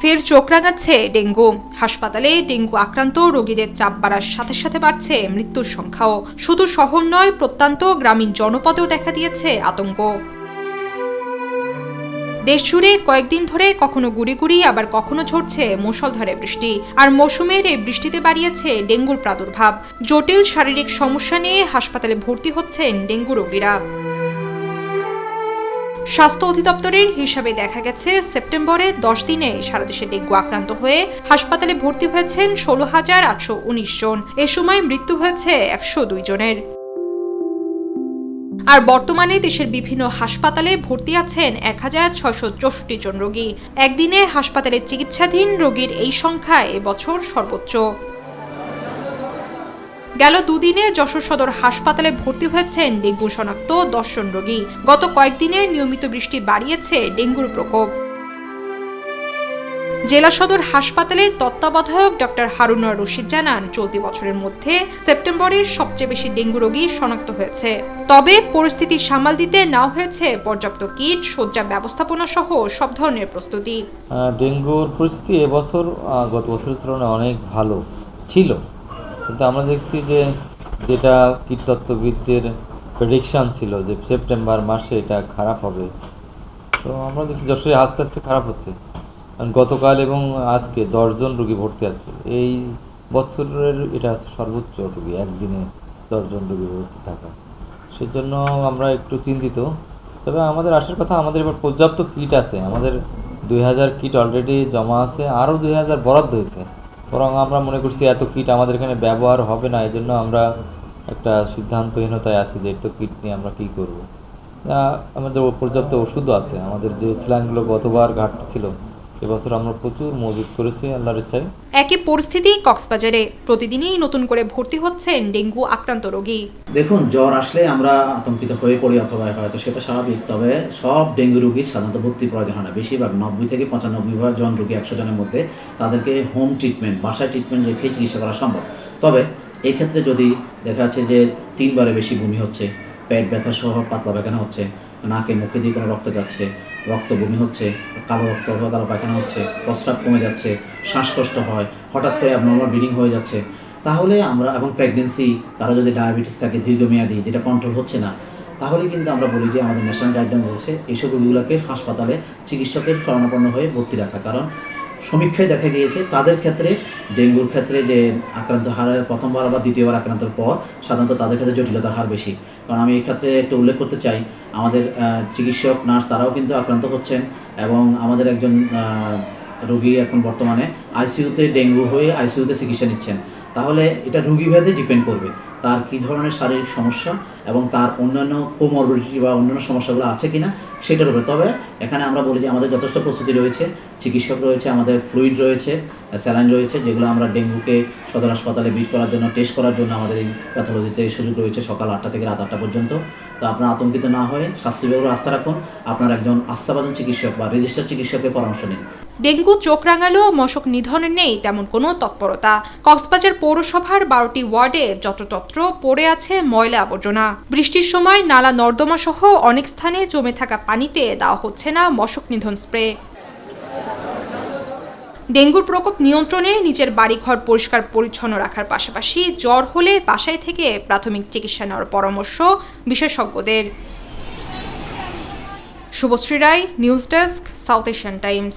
ফের চোখ রাঙাচ্ছে ডেঙ্গু। হাসপাতালে ডেঙ্গু আক্রান্ত রোগীদের চাপ বাড়ার সাথে সাথে বাড়ছে মৃত্যুর সংখ্যাও। শুধু শহর নয়, প্রত্যন্ত গ্রামীণ জনপদেও দেখা দিয়েছে আতঙ্ক। দেশ জুড়ে কয়েকদিন ধরে কখনো গুড়ি গুড়ি, আবার কখনো ঝরছে মুষলধারে বৃষ্টি। আর মৌসুমের এই বৃষ্টিতে বাড়িয়েছে ডেঙ্গুর প্রাদুর্ভাব। জটিল শারীরিক সমস্যা নিয়ে হাসপাতালে ভর্তি হচ্ছেন ডেঙ্গু রোগীরা। স্বাস্থ্য অধিদপ্তরের হিসাবে দেখা গেছে, সেপ্টেম্বরে দশ দিনে সারা দেশে ডেঙ্গু আক্রান্ত হয়ে হাসপাতালে ভর্তি হয়েছেন ষোলো হাজার আটশো উনিশ জন। এ সময় মৃত্যু হয়েছে একশো দুই জনের। আর বর্তমানে দেশের বিভিন্ন হাসপাতালে ভর্তি আছেন এক হাজার ছয়শো চৌষট্টি জন রোগী। একদিনে হাসপাতালে চিকিৎসাধীন রোগীর এই সংখ্যা এবছর সর্বোচ্চ। গেল দুদিনে যশোর সদর হাসপাতালে ভর্তি হয়েছেন ডেঙ্গু শনাক্ত দশজন রোগী। গত কয়েকদিনে নিয়মিত বৃষ্টি বাড়িয়েছে ডেঙ্গুর প্রকোপ। জেলা সদর হাসপাতালে তত্ত্বাবধায়ক ডক্টর হারুনুর রশিদ জানান, চলতি বছরের মধ্যে সেপ্টেম্বরে সবচেয়ে বেশি ডেঙ্গু রোগী শনাক্ত হয়েছে। তবে পরিস্থিতি সামাল দিতে নাও হয়েছে পর্যাপ্ত কিট, শয্যা ব্যবস্থাপনা সহ সব ধরনের প্রস্তুতি। ডেঙ্গুর পরিস্থিতি এবছর গত বছরের তুলনায় অনেক ভালো ছিল। কিন্তু আমরা দেখছি যে যেটা কীটতত্ত্ববিদদের প্রেডিকশান ছিল যে সেপ্টেম্বর মাসে এটা খারাপ হবে। তো আমরা দেখছি যশোরে আস্তে আস্তে খারাপ হচ্ছে। কারণ গতকাল এবং আজকে দশজন রুগী ভর্তি আছে। এই বছরের এটা হচ্ছে সর্বোচ্চ রুগী, একদিনে দশজন রুগী ভর্তি থাকা। সেজন্য আমরা একটু চিন্তিত। তবে আমাদের আসার কথা, আমাদের এবার পর্যাপ্ত কিট আছে। আমাদের দুই হাজার কিট অলরেডি জমা আছে। আরও দুই হাজার বরাদ্দ হয়েছে। বরং আমরা মনে করছি এত কিট আমাদের এখানে ব্যবহার হবে না এই জন্য আমরা একটা সিদ্ধান্তহীনতায় আছি যে এত কিট নিয়ে আমরা কী করব। আমাদের পর্যাপ্ত ওষুধও আছে। আমাদের যে স্ল্যাংগুলো গতবার ঘাটতি ছিল এবছর আমরা প্রচুর মজুত করেছি আল্লাহর ইচ্ছায়। একই পরিস্থিতি কক্সবাজারে। প্রতিদিনই নতুন করে ভর্তি হচ্ছেন ডেঙ্গু আক্রান্ত রোগী। দেখুন জ্বর আসলে আমরা আতঙ্কিত হয়ে পড়ি অথবা হয়তো সেটা স্বাভাবিক তবে সব ডেঙ্গু রোগীর সাধারণত ভর্তি প্রয়োজন হয় না। বেশিরভাগ নব্বই থেকে পঁচানব্বই জন রোগী একশো জনের মধ্যে তাদেরকে হোম ট্রিটমেন্ট বাসায় ট্রিটমেন্ট রেখে চিকিৎসা করা সম্ভব। তবে এক্ষেত্রে যদি দেখা যাচ্ছে যে তিনবারে বেশি বমি হচ্ছে পেট ব্যথা সহ পাতলা পায়খানা হচ্ছে নাকে মুখে দিয়ে কোনো রক্ত যাচ্ছে রক্ত বমি হচ্ছে, কালো রক্ত কালো পায়খানা হচ্ছে, প্রস্রাব কমে যাচ্ছে, শ্বাসকষ্ট হয়, হঠাৎ করে অ্যাবনর্মাল ব্লিডিং হয়ে যাচ্ছে। তাহলে আমরা এবং প্রেগনেন্সি কারও যদি ডায়াবেটিস থাকে দীর্ঘমেয়াদী, যেটা কন্ট্রোল হচ্ছে না, তাহলে কিন্তু আমরা বলি যে আমাদের ন্যাশনাল গাইডলাইন বলছে এইসব রোগীগুলোকে হাসপাতালে চিকিৎসকের শরণাপন্ন হয়ে ভর্তি রাখা। কারণ সমীক্ষায় দেখা গিয়েছে, তাদের ক্ষেত্রে ডেঙ্গুর ক্ষেত্রে যে আক্রান্ত হার প্রথমবার বা দ্বিতীয়বার আক্রান্তের পর সাধারণত তাদের ক্ষেত্রে জটিলতার হার বেশি। কারণ আমি এই ক্ষেত্রে একটু উল্লেখ করতে চাই, আমাদের চিকিৎসক, নার্স তারাও কিন্তু আক্রান্ত হচ্ছেন এবং আমাদের একজন রোগী এখন বর্তমানে আইসিইউতে ডেঙ্গু হয়ে আইসিইউতে চিকিৎসা নিচ্ছেন। তাহলে এটা রুগী ভেদে ডিপেন্ড করবে। তার কী ধরনের শারীরিক সমস্যা এবং তার অন্যান্য কোমরবিডিটি বা অন্যান্য সমস্যাগুলো আছে কিনা সেটার উপরে। তবে এখানে আমরা বলি যে আমাদের যথেষ্ট প্রস্তুতি রয়েছে, চিকিৎসক রয়েছে, আমাদের ফ্লুইড রয়েছে স্যালাইন রয়েছে, যেগুলো আমরা ডেঙ্গুকে সদর হাসপাতালে বিট করার জন্য, টেস্ট করার জন্য আমাদের এই প্যাথোলজিতে সুযোগ রয়েছে সকাল আটটা থেকে রাত আটটা পর্যন্ত। তো আপনার আতঙ্কিত না হয়ে স্বাস্থ্য বিভাগের আস্থা রাখুন। আপনার একজন আস্থাভাজন চিকিৎসক বা রেজিস্টার চিকিৎসকের পরামর্শ নিন। ডেঙ্গু চোখ রাঙালো, মশক নিধনে নেই তেমন কোনো তৎপরতা। কক্সবাজার পৌরসভার বারোটি ওয়ার্ডে যত্রতত্র পড়ে আছে ময়লা আবর্জনা। বৃষ্টির সময় নালা নর্দমা সহ অনেক স্থানে জমে থাকা পানিতে দেওয়া হচ্ছে না মশক নিধন স্প্রে। ডেঙ্গুর প্রকোপ নিয়ন্ত্রণে নিজের বাড়িঘর পরিষ্কার পরিচ্ছন্ন রাখার পাশাপাশি জ্বর হলে বাসায় থেকে প্রাথমিক চিকিৎসা নেওয়ার পরামর্শ বিশেষজ্ঞদের। Shubhashree Roy, news desk, South Asian Times.